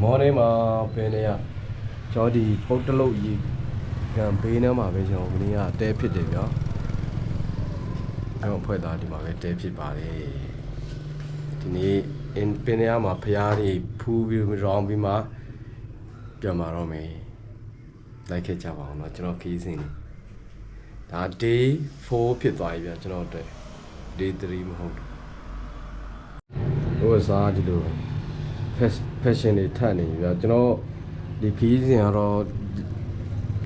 မော်နေမှာပင်နေရကျွန်တော်ဒီပုတ်တလုတ်ရေကံဘေးနားမှာပဲကျွန်တော်မင်းကတဲဖြစ်တယ်ဗျာကျွန်တော်ဖွဲ့သားဒီမှာပဲတဲဖြစ်ပါလေဒီနေ့အင်ပင်နေရမှာဖျားတွေဖူးပြီးရောင်းပြီးမှပြန်มาတော့မယ်လိုက်ခဲ့ကြပါအောင်เนาะကျွန်တော်ခီးစဉ်ဒါ day 4ဖြစ်သွားပြီဗျာကျွန်တော်အတွက် day 3မဟုတ်ဘူးဟိုစားဒီလို fashion တွေထပ်နေပြီဗျာကျွန်တော်ဒီခီးစဉ်ကတော့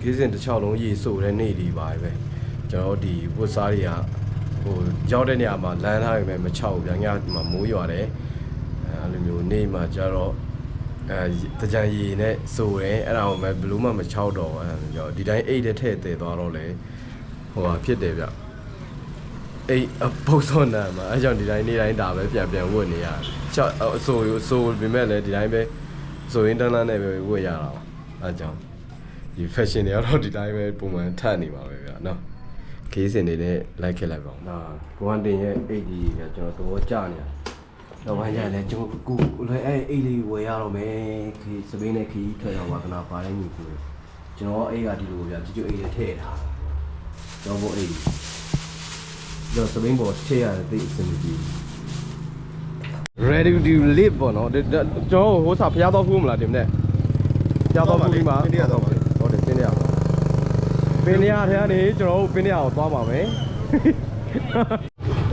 ခီးစဉ်တစ်ချောင်းလုံးရေဆိုတဲ့နေ့ဒီပါပဲကျွန်တော်ဒီဝတ်စားတွေကဟိုရောက်တဲ့နေရာမှာလမ်းထားပြီပဲမချောက်ဘူးဗျာညဒီမှာမိုးရွာတယ်အဲလိုမျိုးနေ့မှာကျတော့အဲတကြံရီနဲ့ဆိုတယ်အဲ့ဒါကိုပဲဘယ်လို့မှမချောက်တော့ဘူးအဲ့ဒါမျိုးဒီတိုင်းအိတ်တဲ့ထဲ့တည်သွားတော့လေဟိုဟာဖြစ်တယ်ဗျ အိတ်အပုတ်စောနာမှာအဲကြောင့်ဒီတိုင်းနေ့တိုင်းဒါပဲပြန်ပြန်ဝတ်နေရတယ်ချောက်အဆိုအဆိုပြင်မဲ့လည်းဒီတိုင်းပဲဆိုရင်တန်းတန်းနဲ့ပဲဝတ်ရတာပါအဲကြောင့်ဒီ fashion တွေကတော့ဒီတိုင်းပဲပုံမှန်ထပ်နေပါပဲဗျာနော်ခေးစင်နေနဲ့လိုက်ခဲ့လိုက်ပါဦး။ဒါကိုဝန်တင်ရဲ့အိတ်ကြီးကကျွန်တော်သဘောကျနေတာ။တော့ဘာကြလဲကျွန်တော်ကူလည်းအဲ့အိတ်လေးဝယ်ရတော့မယ်ခေးစပင်းနဲ့ခေးထွက်ရဝါသနာပါတဲ့ညီကိုကျွန်တော်အိတ်ကဒီလိုဗျာကြည့်ကြည့်အိတ်လေးထည့်ထား။ကျွန်တော်ဘို့အိတ် ကျွန်တော်စပင်းပေါ်ထည့်ရတယ်သိအဆင်မပြေဘူး ready to live ပေါ့နော်ကျွန်တော်ဟိုစားဖျားတော့ဖူးမလားဒီမနေ့ဖျားတော့ဖူးပြီးမှတင်းတရတော့ပါဟုတ်တယ်ပင်းရအောင်ပင်းရထဲကနေကျွန်တော်တို့ပင်းရအောင်သွားပါမယ်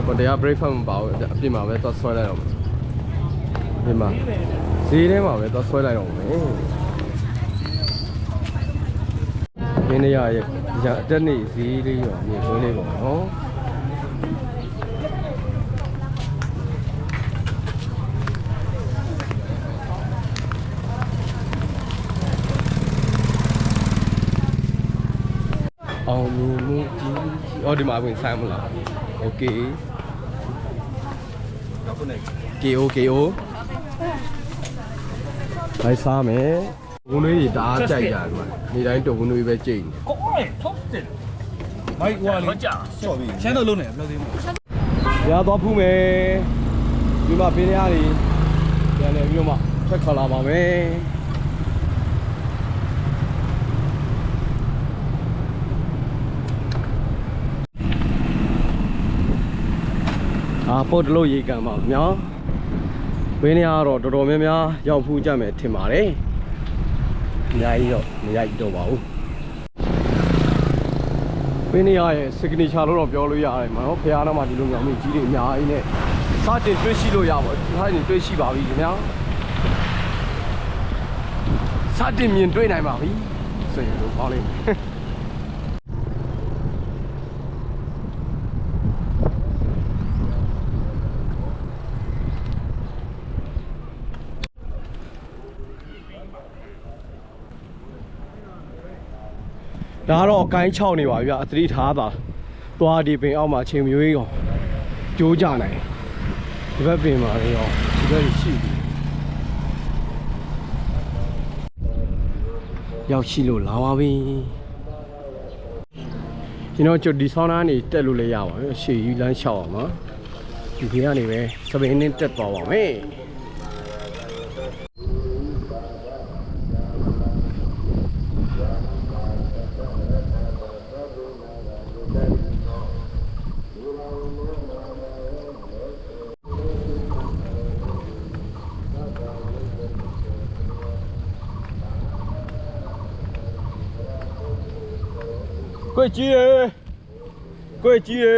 ဟိုတရား breakfast မပါဘူးအပြင်မှာပဲသွားဆွဲလိုက်တော့မယ်ဒီမှာဈေးထဲမှာပဲသွားဆွဲလိုက်တော့မယ်ပင်းရရဲ့ရအတက်နေဈေးလေးရောမြေဆွဲလေးပေါ့နော် အောင်မြင်မှုကြီး။အော်ဒီမှာဝင်ဆိုင်မလား။ Okay KO KO ဘိုင်စားမယ်။ဝုန်းလေးတွေတအားကြိုက်ကြတယ်ကွာ။နေတိုင်းတုံဝုန်းလေးပဲကြိတ်နေ ကောင်းတယ် top still မိုက်ဝါလေးကြာချော့ပြီရှမ်းတော့လုံးနေဘယ်လိုသေးမလဲ။ရသွားဖူးမယ်။ဒီမှာပင်းရတွေပြန်နေပြီးတော့မှထွက်ခါလာပါမယ်။ အာပို့တလို့ရေကန်ပါဗျာ။ဝင်းနေရတော့တော်တော်များများရောက်ဖူးကြမယ်ထင်ပါတယ်။အများကြီးတော့မရိုက်တော့ပါဘူး။ဝင်းနေရရဲ့ signature လို့တော့ပြောလို့ရတယ်မနော်။ဖះနားမှာဒီလိုမျိုးမိကြီးတွေအများကြီးနဲ့စတင်တွေ့ရှိလို့ရပါဘူး။စတင်တွေ့ရှိပါပြီခင်ဗျာ။စတင်မြင်တွေ့နိုင်ပါပြီ။ဆိုရင်တော့ကောင်းလိမ့်မယ်။ ဒါကတော့အကိုင်း6နေပါပြီဗျအသတိထားတာသွားဒီပင်အောက်မှာအချိန်မရွေးကောင်ကျိုးကြနိုင်ဒီဘက်ပင်မှာလည်းရောဒီဘက်ရှိပြီရောက်ရှိလို့လာပါပြီကျွန်တော်ကျွတ်ဒီဆောင်းနားနေတက်လို့လည်းရပါမယ်ရှေ့ကြီးလမ်းလျှောက်အောင်ပါဒီခေတ်ကနေပဲစပင်းနဲ့တက်သွားပါမယ် ကိုကြီးရေကိုကြီးရေ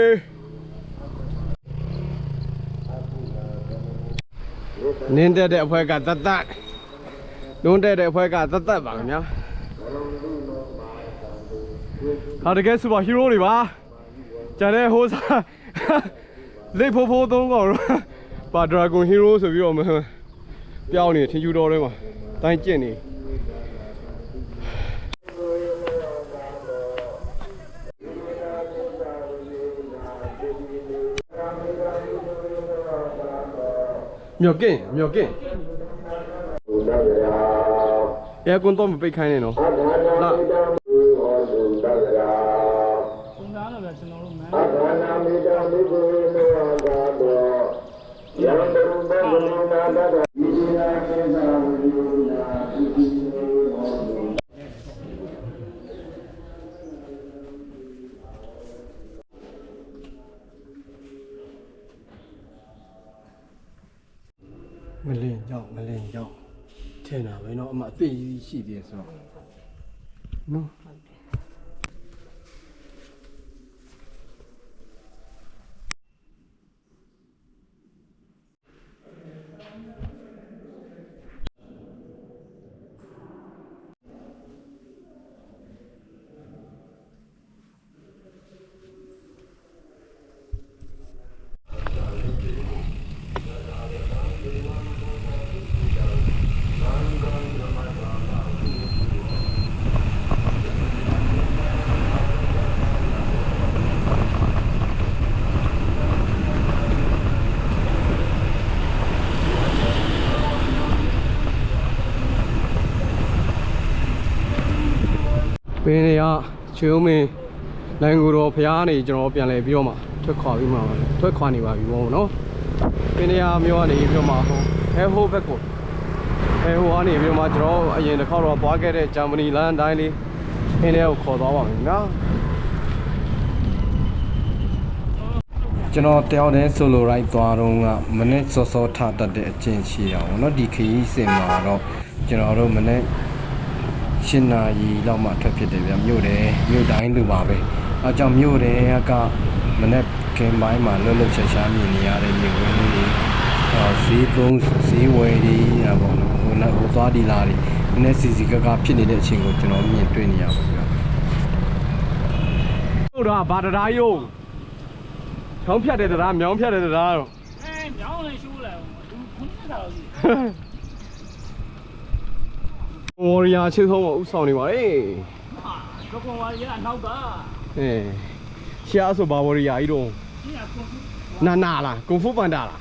နင်းတက်တဲ့အဖွဲကတတ်တတ်နုံးတက်တဲ့အဖွဲကတတ်တတ်ပါခင်ဗျာဟာတကယ်စူပါဟီးရိုးတွေပါကျန်တဲ့ဟိုးစားလိတ်ဖိုးဖိုးသုံးကောင်တော့ပါဒရာဂွန်ဟီးရိုးဆိုပြီးတော့မပြောင်းနေထင်ကျူတော်တွေမှာတိုင်းကျင့်နေ မြောက်ကင်းမြောက်ကင်းအဲကွန်တော့မပိတ်ခိုင်းနေနော် ပင်တွေကချွေဦးမင်းနိုင်ကိုတော်ဖျားနေကျွန်တော်ပြန်လဲပြီးတော့မှထွက်ခွာပြီးမှထွက်ခွာနေပါပြီဘောနော်ပင်တွေကမျိုးကနေပြီးတော့မှဟိုအဲဟိုဘက်ကိုအဲဟိုကနေပြီးတော့မှကျွန်တော်အရင်တစ်ခေါက်တော့သွားခဲ့တဲ့ဂျာမနီလမ်းတိုင်းလေးပင်တွေကိုခေါ်သွားပါမယ်နော်ကျွန်တော်တယောက်တည်းဆိုလိုရိုက်သွားတော့ကမနေ့စောစောထတတ်တဲ့အကျင့်ရှိတာပေါ့နော်ဒီခရီးစဉ်မှာတော့ကျွန်တော်တို့မနေ့ 8နာရီလောက်မှထွက်ဖြစ်တယ်ဗျမြို့တယ်မြို့တိုင်းလိုပါပဲအဲကြောင့်မြို့တယ်ကမနေ့ကင်ပိုင်းမှာလွတ်လွတ်ချာချာမြင်နေရတဲ့မြို့ဝင်တွေဈေးသုံးဈေးဝယ်တွေအဲပေါ့နော်ဟိုနောက်ဟိုသွားဒီလာတွေနည်းနည်းစီစီကကဖြစ်နေတဲ့အချိန်ကိုကျွန်တော်မြင်တွေ့နေရပါဗျတို့တော့ဗာတရားယုံချောင်းဖြတ်တဲ့တရားမြောင်းဖြတ်တဲ့တရားတော့အဲမြောင်းလည်းရှိုးလဲဘူးခုနကတော့ရှိ ဝေါ်ရီယာချစ်ဆုံးမဥဆောင်နေပါလေဒကွန်ဝါရီယာနောက်ကအဲရှားဆိုဘာဝေါ်ရီယာကြီးတော့နာနာလားကွန်ဖူပန်ဒါလား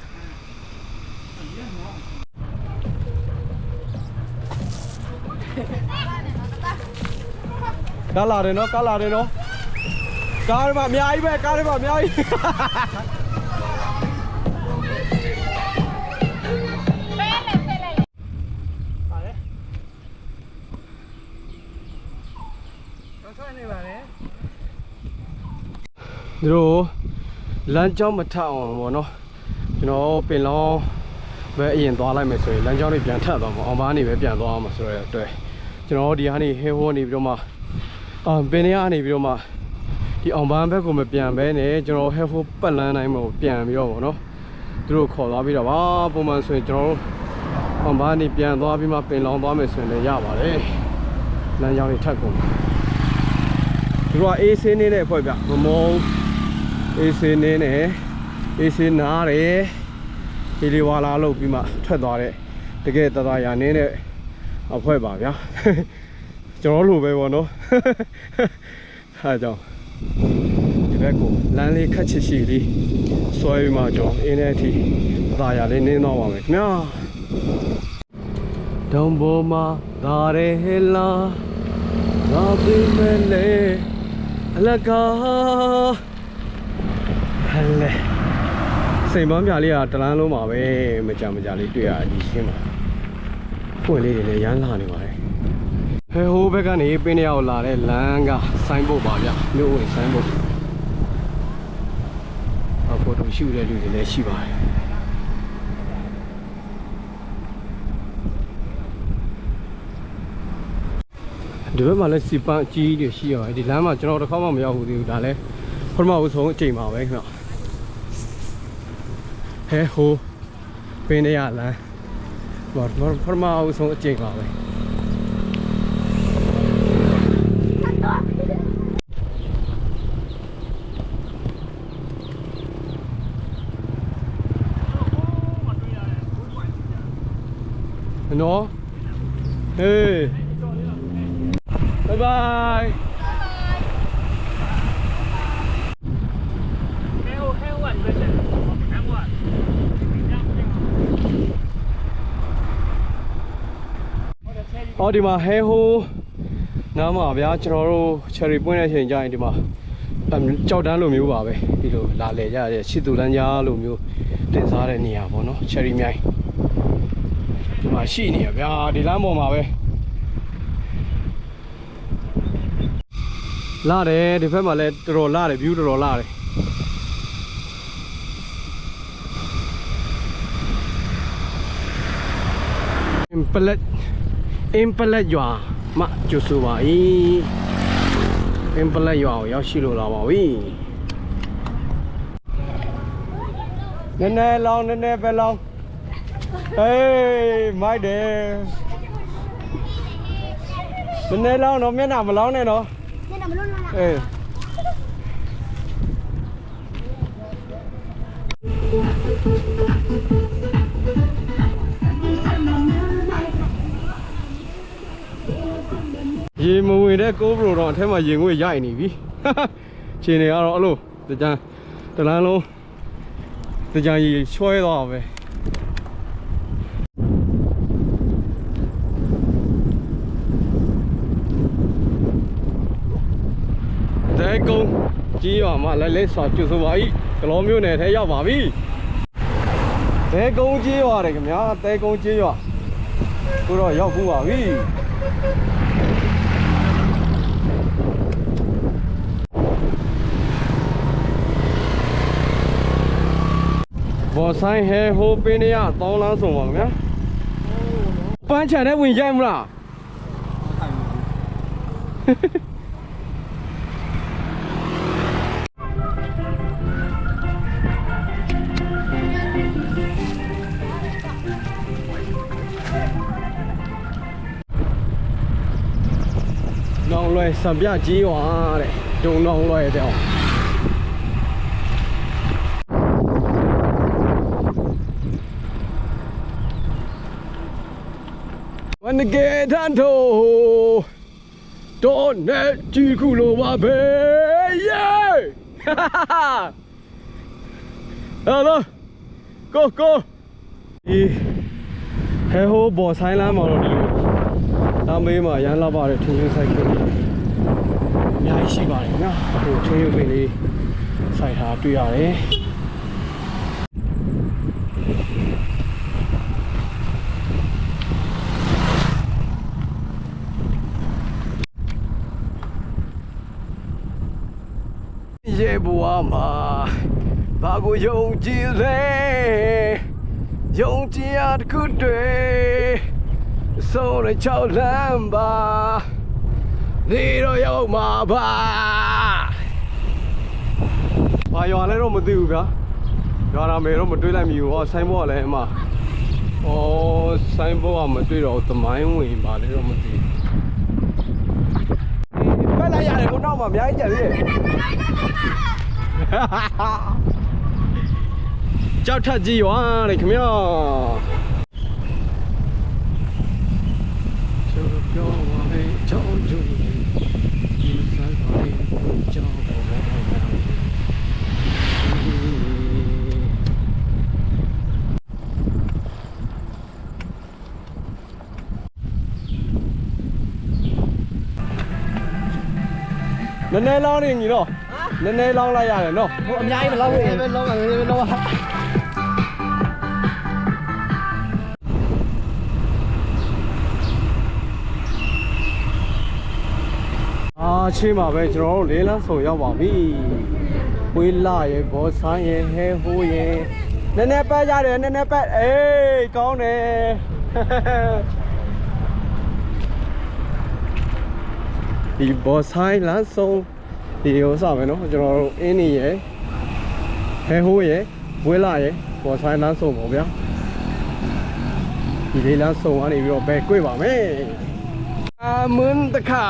ကားလာတယ်နော်ကားလာတယ်နော်ကားတွေမှာအများကြီးပဲကားတွေမှာအများကြီး သူတို့လမ်းကြောင်းမထအောင်ပေါ့နော်ကျွန်တော်ပင်လောင်းပဲအရင်သွားလိုက်မယ်ဆိုရင်လမ်းကြောင်းတွေပြန်ထပ်သွားမှာအောင်ပါနေပဲပြန်သွားအောင်မှာဆိုတော့အတွက်ကျွန်တော်ဒီဟာနေဟဲဟောနေပြီးတော့မှအာပင်တွေကနေပြီးတော့မှဒီအောင်ပန်းဘက်ကိုမပြန်ဘဲနဲ့ကျွန်တော်ဟဲဟိုပတ်လန်းတိုင်းမှာပြန်ပြီးတော့ပေါ့နော်သူတို့ခေါ်သွားပြီးတော့ပါပုံမှန်ဆိုရင်ကျွန်တော်တို့အောင်ပန်းနေပြန်သွားပြီးမှပင်လောင်းသွားမယ်ဆိုရင်လည်းရပါတယ်လမ်းကြောင်းတွေထပ်ကုန်သူတို့ကအေးစင်းနေတဲ့အဖွဲ့ဗျမမော အေးစင်းနေနဲ့အေးစင်းနားတယ်ဒီလီဝါလာလို့ပြီးမှထွက်သွားတဲ့တကယ်တသားရနေတဲ့အဖွဲ့ပါဗျာကျွန်တော်လိုပဲပေါ့နော်အဲဒါကြောင့်ဒီဘက်ကိုလမ်းလေးခက်ချစ်ရှိလေးဆွဲပြီးမှကျွန်တော်အင်းတဲ့အထိအသာရလေးနင်းတော့ပါမယ်ခင်ဗျာဒုံဘောမှာဒါရဲဟလာသာပိမဲလေအလကာဟ လဲစိန်ပန်းပြလေးကတလန်းလုံးပါပဲမကြမကြလေးတွေ့ရအကြီးရှင်းပါပွင့်လေးတွေလည်းရမ်းလာနေပါတယ်ဟဲဟိုဘက်ကနေပင်းတယောက်လာတဲ့လမ်းကဆိုင်းဘုတ်ပါဗျမြို့ဝင်ဆိုင်းဘုတ်အဖော်တူရှူတဲ့လူတွေလည်းရှိပါတယ်ဒီဘက်မှာလည်းစီပန်းအကြီးတွေရှိရတယ်ဒီလမ်းမှာကျွန်တော်တစ်ခါမှမရောက်ဘူးသေးဘူးဒါလည်းပထမဦးဆုံးအချိန်ပါပဲခင်ဗျ ဟဲဟိုပင်းတရလမ်းဘာပထမဦးဆုံးအချိန်ပါပဲ ဟောဒီမှာဟဲဟိုနားမှာဗျာကျွန်တော်တို့ cherry ပွင့်တဲ့အချိန်ကျရင်ဒီမှာအမ်ကြောက်တန်းလိုမျိုးပါပဲဒီလိုလာလေကြတဲ့ရှစ်သူလန်းကြားလိုမျိုးတင်စားတဲ့နေရာပေါ့နော် cherry မြိုင်ဒီမှာရှိနေရဗျာဒီလမ်းပေါ်မှာပဲလာတယ်ဒီဘက်မှာလည်းတော်တော်လာတယ် view တော်တော်လာတယ်အင်ပလက် အင်ပလက်ရွာမှကျူဆူပါ၏အင်ပလက်ရွာကိုရောက်ရှိလို့လာပါပြီနည်းနည်းလောင်းနည်းနည်းပဲလောင်းဟေးမိုက်တယ်နည်းနည်းလောင်းတော့မျက်နှာမလောင်းနဲ့နော် Nên là mình luôn luôn là အေး ရေမဝင်တဲ့ကိုးဘရိုတော့အထက်မှာရင်ငွေရိုက်နေပြီခြေနေကတော့အဲ့လိုတကြံတလန်းလုံးတကြံရေချွဲသွားပဲတဲကုန်းကြီးရွာမှာလဲလဲစွာကျွတ်ဆိုပါ၏ကလောမျိုးနယ်ထဲရောက်ပါပြီတဲကုန်းကြီးရွာတယ်ခင်ဗျာတဲကုန်းကြီးရွာကိုတော့ရောက်ဘူးပါပြီ ဘောဆိုင်ဟဲဟိုပင်းရတောင်းလန်းဆုံးပါခင်ဗျာပန်းချန်တဲ့ဝင်ရိုက်မလားနောင်လွယ်စံပြကြီးရွာတဲ့ဒုံနောင်လွယ်တဲ့ ဝန်ကဲထန်ထိုတော့နဲ့ကြည့်ခုလိုပါပဲယေဟယ်လိုကိုကိုဒီဟဲဟိုဘော်ဆိုင်လမ်းမှာတော့ဒီလိုတောင်းမေးမှာရမ်းလာပါတယ်ထူးထူးဆိုင်ကလေးအများကြီးရှိပါတယ်နော်ဟိုချင်းရုပ်ပင်လေးစိုက်ထားတွေ့ရတယ် ဘဝမှာဘာကိုယုံကြည်လဲယုံကြည်ရတစ်ခုတည်းဆုံးရချောက်လမ်းပါဒီတော့ရောက်မှာပါဘာရွာလဲတော့မသိဘူးဗျာရွာနာမယ်တော့မတွေးလိုက်မိဘူးဟောဆိုင်ဘောကလည်းအမဩဆိုင်ဘောကမတွေးတော့သမိုင်းဝင်ပါလေတော့မသိဘူး ပဲလိုက်ရတယ်ကိုနောက်မှာအများကြီးကြံသေးတယ်ကြောက်ထက်ကြီးရွာလေခင်ဗျာကျော်ပြောပါလေကျော်ကျူဒီဆိုင်ပါလေကျော်ပါလေ နည်းနည်းလောင်းနေညီတော့နည်းနည်းလောင်းလိုက်ရတယ်နော်ဟိုအများကြီးမလောက်ဘူးပဲလောက်ပါပဲလောက်ပါအာချင်းပါပဲကျွန်တော်တို့လေးလန်းဆုံရောက်ပါပြီဝေးလာရေဘောဆိုင်ရေဟဲဟိုးရေနည်းနည်းပတ်ရတယ်နည်းနည်းပတ်အေးကောင်းတယ် ဒီဘောဆိုင်လန်းဆုံဒီဥစားပဲเนาะကျွန်တော်တို့အင်းနေရေဟဲဟိုးရေဝေးလာရေဘောဆိုင်လန်းဆုံပေါ့ဗျာဒီလေးလန်းဆုံကနေပြီးတော့ဘယ်꿰ပါမယ် အမွန်းတခါ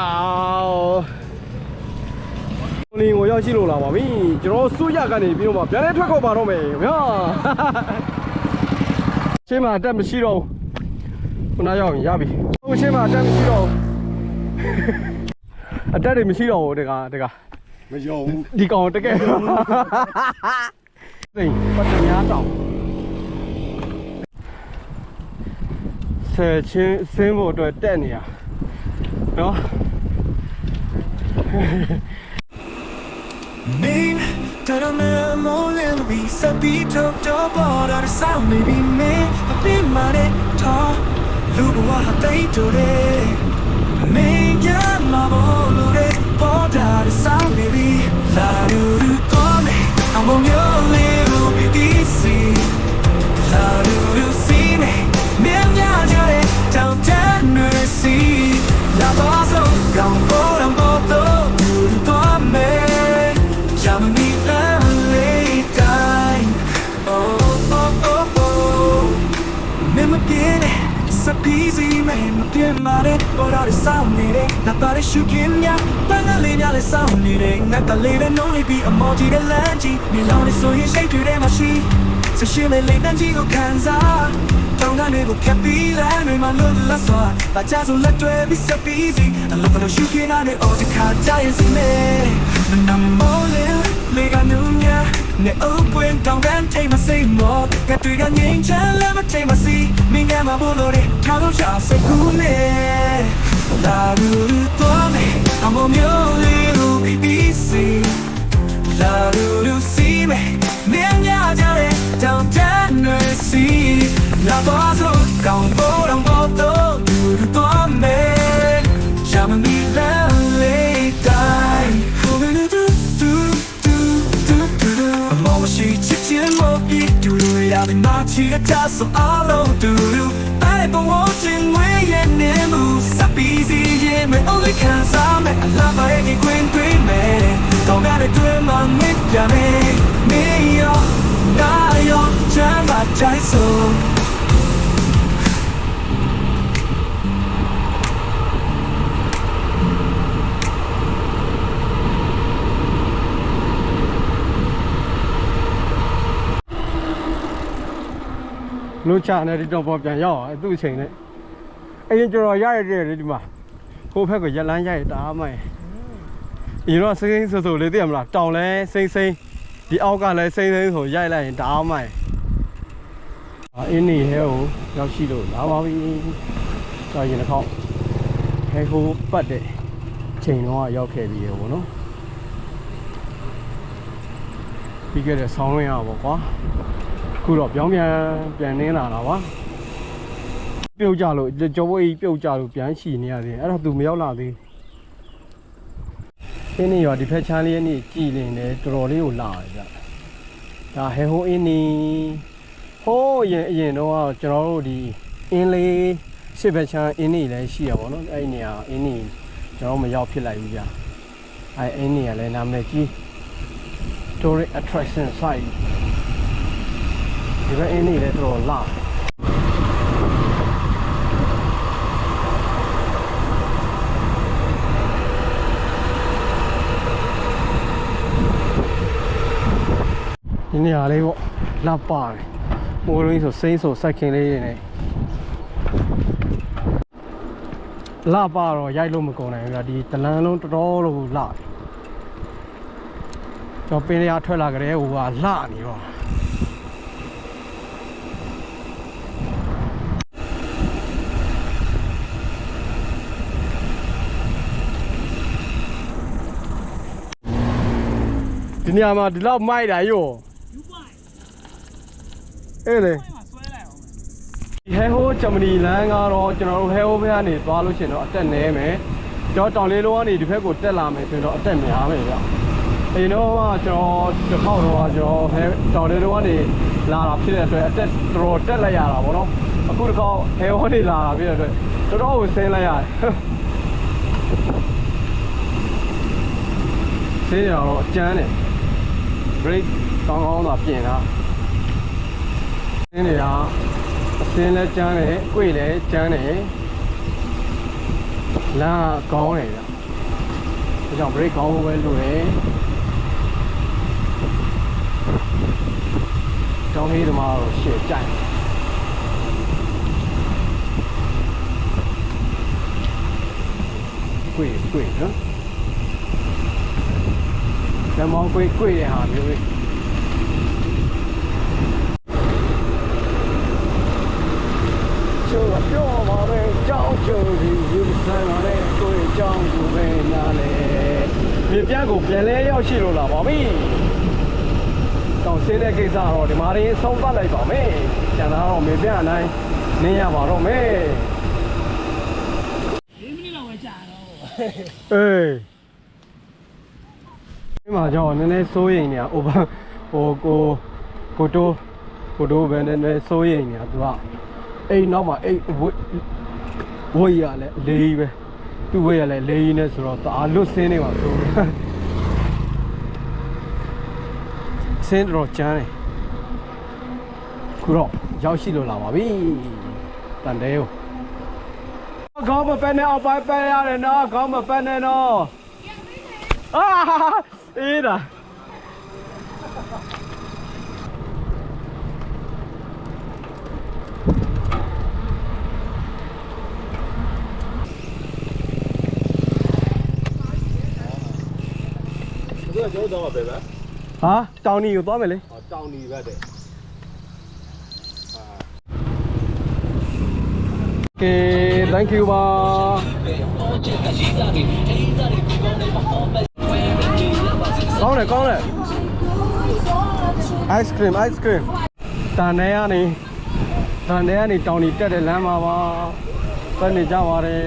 လင်းကိုရောက်ရှိလို့လာပါပြီကျွန်တော်စုရကနေပြီးတော့မှပြန်လဲထွက်ခေါ်ပါတော့မယ်ဗျာရှင်းမှာအတက်မရှိတော့ဘူးခုနရောက်ရင်ရပြီဟိုရှင်းမှာအတက်မရှိတော့ဘူး အတက်တွေမရှိတော့ဘူးတကတကမယုံဘူးဒီကောင်တကယ်သိပတ်တများတောင်ဆယ်ချင်းစင်းဖို့အတွက်တက်နေရနော် Name that I'm more than we said be top top but our sound maybe me a bit money talk look what they do it me ya ma bolo de border is out maybe la du du come I'm on your little BDC la du du see me mien ya ya de down that mercy la bazo gone for a moto du du come ya me la late time oh oh oh oh me me piene it's a piece တ်မာတဲ့ပေါ်တော့စောင်းနေတဲ့ငါပါရရှုကင်းများပန်းကလေးများလည်းစောင်းနေတဲ့ငါကလေးနဲ့နှုံးလေးပြီးအမော်ကြီးတဲ့လမ်းကြီးမြေလောင်လေးဆိုရင်ရှိတ်တွေထဲမှာရှိစရှိလေးလေးတန်းကြီးကိုခံစားတောင်းတနေကိုဖြတ်ပြီးလမ်းတွေမှာလွတ်လပ်စွာဘာကြဆိုလက်တွေပြီးစပီးစီအလုံးလုံးရှုကင်းတဲ့အော်ဒီခါကြရင်စီမဲမနမောလေးလေကနူညာ နေအုပ်ပွင့်တောင်းတန်းထိတ်မစိတ်မောကတွေ့ကငင်းချမ်းလည်းမထိတ်မစီမင်းကမဘလို့တဲ့ထားလို့ချစကူနေလာလူလူတော့နေအမောမျိုးလေးကို BBC လာလူလူစီမဲမင်းညာကြတဲ့တောင်းတန်းနေစီလာတော့ဆိုကောင်းဖို့တော့ဘောတော့လူလူတော့မဲ Shall we lay do do. I've been not here to so all over do do. I've been watching way and then move. Stop easy, yeah, me only can't stop me. I love her any queen queen man. Don't gotta do it, my mate, yeah, me. Me, yo, nah, yo, jam my tie so. လူချနဲ့ဒီတော့ပေါ်ပြန်ရောက်အောင်သူ့အချိန်နဲ့အရင်ကျွန်တော်ရရတဲ့လေဒီမှာဟိုဘက်ကရက်လန်းရရတားမိုင်းအရင်တော့စိမ့်စိမ့်ဆိုဆိုလေးသိရမလားတောင်လဲစိမ့်စိမ့်ဒီအောက်ကလည်းစိမ့်စိမ့်ဆိုရိုက်လိုက်ရင်တားမိုင်းအင်းနေဟဲကိုရောက်ရှိလို့လာပါပြီတော့ရင်တစ်ခေါက်ဟဲဟိုပတ်တဲ့ချိန်တော့ရောက်ခဲ့ပြီရေပေါ့နော်ပြီးခဲ့တဲ့ဆောင်းရင်းရပါကွာ ခုတော့ပြောင်းပြန်ပြန်နေလာတာပါပြုတ်ကြလို့ကြောဘွေးကြီးပြုတ်ကြလို့ပြန်ချီနေရသေးတယ်အဲ့တော့သူမရောက်လာသေးဘူးအင်းနေရောဒီဖက်ချမ်းလေးနေ့ကြည်လင်တယ်တော်တော်လေးကိုလာတယ်ဗျဒါဟဲဟိုအင်းနေဟိုးအရင်အရင်တော့ကျွန်တော်တို့ဒီအင်းလေးရှစ်ဖက်ချမ်းအင်းနေလည်းရှိရပါတော့အဲ့ဒီနေရာအင်းနေကျွန်တော်မရောက်ဖြစ်လိုက်ဘူးဗျအဲ့အင်းနေကလည်းနာမည်ကြီး tourist attraction site ဒီဘက်အင်းနေလည်းတော်တော်လာဒီနေရာလေးပေါ့လာပါတယ်မိုးရင်းဆိုစိမ့်ဆိုစိုက်ခင်လေးတွေနဲ့လာပါတော့ရိုက်လို့မကုန်နိုင်ဘူးဗျာဒီတလန်းလုံးတော်တော်လို့လာတယ်ကျွန်တော်ပင်ရထွက်လာကြတဲ့ဟိုကလာနေတော့ ဒီနေရာမှာဒီလောက်မိုက်တာရောအေးလေဒီဟဲဟိုဂျမနီလမ်းကတော့ကျွန်တော်တို့ဟဲဟိုဘက်ကနေသွားလို့ရှိရင်တော့အတက်နဲမယ်ကျွန်တော်တောင်လေးလုံးကနေဒီဘက်ကိုတက်လာမယ်ဆိုရင်တော့အတက်များမယ်ဗျအရင်တော့ကကျွန်တော်တစ်ခေါက်တော့ကျွန်တော်ဟဲတောင်လေးလုံးကနေလာတာဖြစ်တဲ့အတွက်အတက်တော်တော်တက်လိုက်ရတာဗောနော်အခုတစ်ခေါက်ဟဲဟိုနေလာတာဖြစ်တဲ့အတွက်တော်တော်ကိုဆင်းလိုက်ရတယ်ဆင်းရတော့အကျန်းတယ် brake ကောင်းကောင်းတော့ပြင်တာအင်းတွေကအစင်းလည်းကျန်းတယ်၊ကွေ့လည်းကျန်းတယ်လမ်းကကောင်းတယ်ဗျ။ဒါကြောင့် brake ကောင်းဖို့ပဲလိုတယ်။တောင်းဟေးဓမ္မကိုရှေ့ကြိုက်ကွေ့ကွေ့နော်။ လက်မောင်း꿰꿰တဲ့ဟာမျိုးလေးကျိုးပြောပါပဲကြောက်ကြဒီယူဆိုင်ပါလေကိုယ်ကြောင်းကိုပဲနားလေမြေပြန့်ကိုပြန်လဲရောက်ရှိလို့လာပါပြီတောင်ဆင်းတဲ့ကိစ္စတော့ဒီမှာရင်းဆုံးပတ်လိုက်ပါမယ်ကျန်တာတော့မြေပြန့်အတိုင်းနင်းရပါတော့မယ်၄မိနစ်လောက်ပဲကြာတော့အေး ဒီမှာကြောင့်နည်းနည်းစိုးရိမ်နေတာ over ဟိုကိုကိုတိုးကိုတိုးပဲနည်းနည်းစိုးရိမ်နေတာသူကအိမ်နောက်မှာအိမ်ဝတ်ဝတ်ရလဲလေးကြီးပဲသူ့ဝတ်ရလဲလေးကြီးနဲ့ဆိုတော့တအားလွတ်ဆင်းနေပါဆိုဆင်းတော့ကျန်းတယ်ခုတော့ရောက်ရှိလို့လာပါပြီတန်တဲကိုခေါင်းမပက်နဲ့အောက်ပိုင်းပက်ရတယ်နော်ခေါင်းမပက်နဲ့နော်အာ အေးဒါသူကကျွန်တော်တော့ပဲပဲဟာတောင်နီကိုသွားမယ်လေတောင်နီပဲတဲ့ကဲ thank you ပါ ကောင်းတယ်ကောင်းတယ် ice cream ice cream တန်နေရနေတန်နေရနေတောင်နီတက်တဲ့လမ်းမှာပါတက်နေကြပါတယ်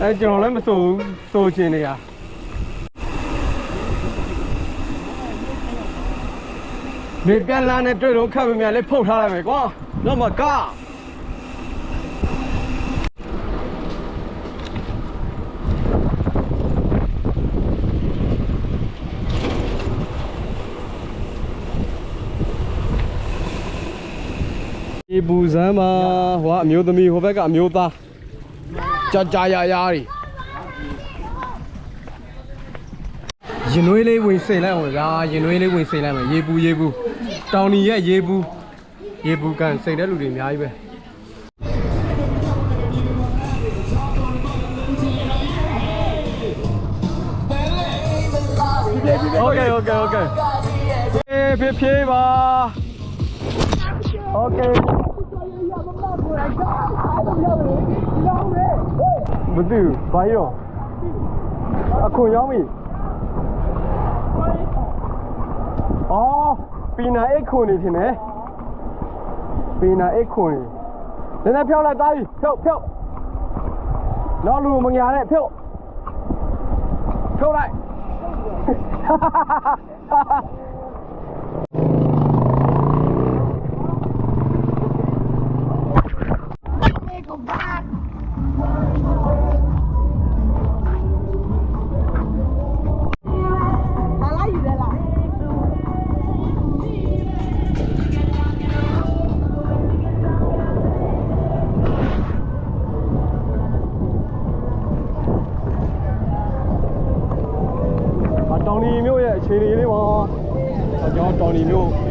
အဲကျွန်တော်လည်းမစိုးဘူးစိုးချင်နေရဒီပြန်လာနဲ့တွေ့တော့ခက်မမြန်လေးဖုတ်ထားလိုက်မယ်ကွာတော့မက ဒီပူဇမ်းမှာဟိုကအမျိုးသမီးဟိုဘက်ကအမျိုးသားကြာကြာရရတွေရင်နွေးလေးဝင်စိန်လိုက်အောင်ဗျာရင်နွေးလေးဝင်စိန်လိုက်မယ်ရေပူရေပူတောင်နီရဲ့ရေပူရေပူကန်စိန်တဲ့လူတွေအများကြီးပဲโอเคโอเคโอเคဖြည်းဖြည်းပါ Okay. မသိဘူးဘာရောအခွန်ရောင်းပြီအော်ပီနာအိတ်ခွန်နေထင်တယ်ပီနာအိတ်ခွန်နေနည်းနည်းဖြောက်လိုက်သားကြီးဖြောက်ဖြောက်နောက်လူမညာနဲ့ဖြောက်ဖြောက်လိုက်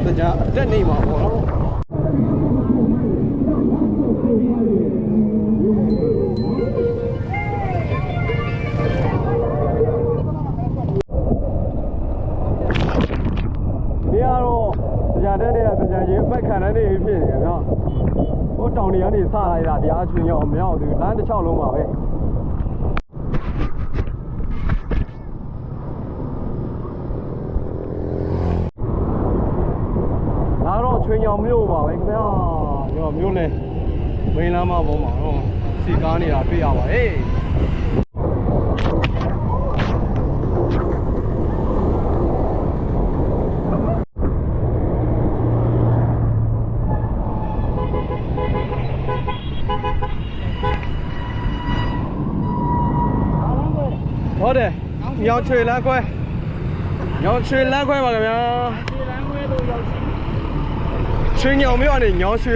င်ဒီမျိုးတရားအတက်နေမှာ တော့ချွေညောင်မြို့ပါပဲခင်ဗျာညောင်မြို့နဲ့မင်းလမ်းမပေါ်မှာတော့စီကားနေတာတွေ့ရပါဟေးဟုတ်တယ်ညောင်ချွေလမ်းခွဲညောင်ချွေလမ်းခွဲပါခင်ဗျာချင်းညောင်မြို့ကနေညောင်ရွှေ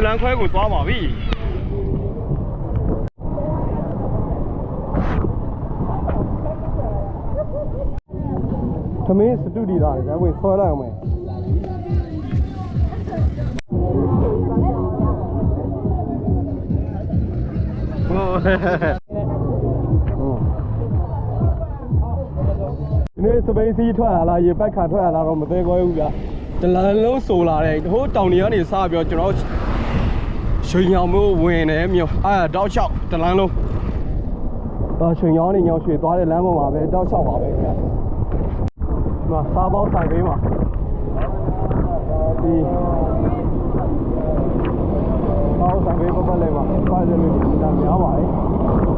လန်းခွဲကိုသွားပါပြီသမင်းစတူဒီလာတယ်ဝင်ဆွဲလိုက်အောင်မယ်ဟိုဒီနေ့စပိန်စီထွက်လာလားရေပတ်ခါထွက်လာလားတော့မသိသေးဘူးဗျ တလန်လုံးဆိုလာတယ်ဟိုတောင်တွေကနေစပြီးတော့ကျွန်တော်ရွှေညောင်မျိုးဝင်တယ်မြို့အဲ့တောက်လျှောက်တလန်လုံးတော့ရွှေညောင်နေညောင်ရွှေသွားတဲ့လမ်းပေါ်မှာပဲတောက်လျှောက်ပါပဲခင်ဗျဒီမှာစားပေါင်းဆိုင်ပေးမှာဒီပေါင်းဆိုင်ပေးပတ်ပတ်လေးမှာပါတယ်လို့ဒါများပါလေဟ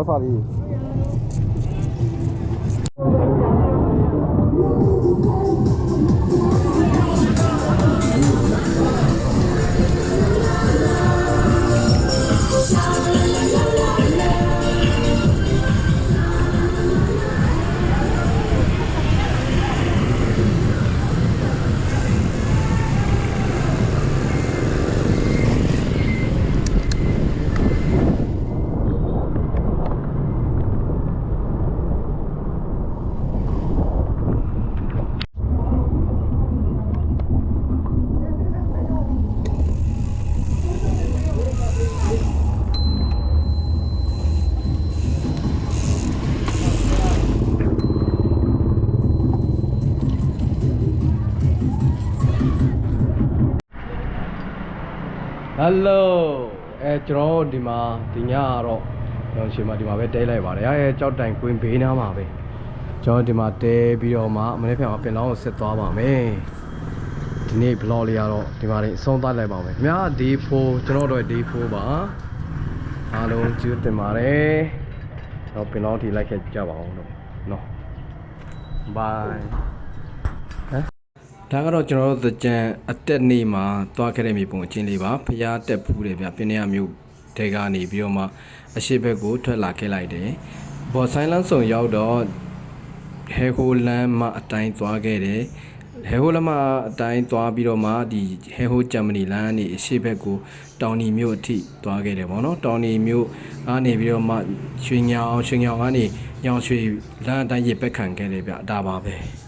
ရဘိုက် ကပေါ့စားလေးဟယ်လိုအဲကျွန်တော်တို့ဒီမှာဒီညကတော့ညောင်ရွှေမှာဒီမှာပဲတဲလိုက်ပါတယ်အဲကြောက်တိုင်ကွင်းဘေးနားမှာပဲကျွန်တော်ဒီမှာတဲပြီးတော့မှမနေ့ကပင်လောင်းကိုဆက်သွားပါမယ်ဒီနေ့ vlog လေးကတော့ဒီမှာလေးအဆုံးသတ်လိုက်ပါမယ်ခင်ဗျာ D4 ကျွန်တော်တို့ D4 ပါအားလုံးကျေးဇူးတင်ပါတယ်တော့ပင်လောင်းထိလိုက်ခဲ့ကြပါအောင်လို့နော် bye ဒါကတော့ကျွန်တော်တို့သကြံအတက်နေ့မှာတွားခဲ့တဲ့မြေပုံအချင်းလေးပါဖျားတက်ဖူးတယ်ဗျပင်ရမျိုးတဲကနေပြီးတော့မှအရှိဘက်ကိုထွက်လာခဲ့လိုက်တယ်ဘော်ဆိုင်လန်းဆောင်ရောက်တော့ဟဲဟိုလန်းမှာအတိုင်းသွားခဲ့တယ်ဟဲဟိုလမ်းမှာအတိုင်းသွားပြီးတော့မှဒီဟဲဟိုဂျာမနီလမ်းကနေအရှိဘက်ကိုတောင်နီမြို့အထိသွားခဲ့တယ်ဗောနော်တောင်နီမြို့ကနေပြီးတော့မှရွှေညောင်ရွှေညောင်ကနေညောင်ရွှေလမ်းအတိုင်းရစ်ပက်ခံခဲ့တယ်ဗျဒါပါပဲ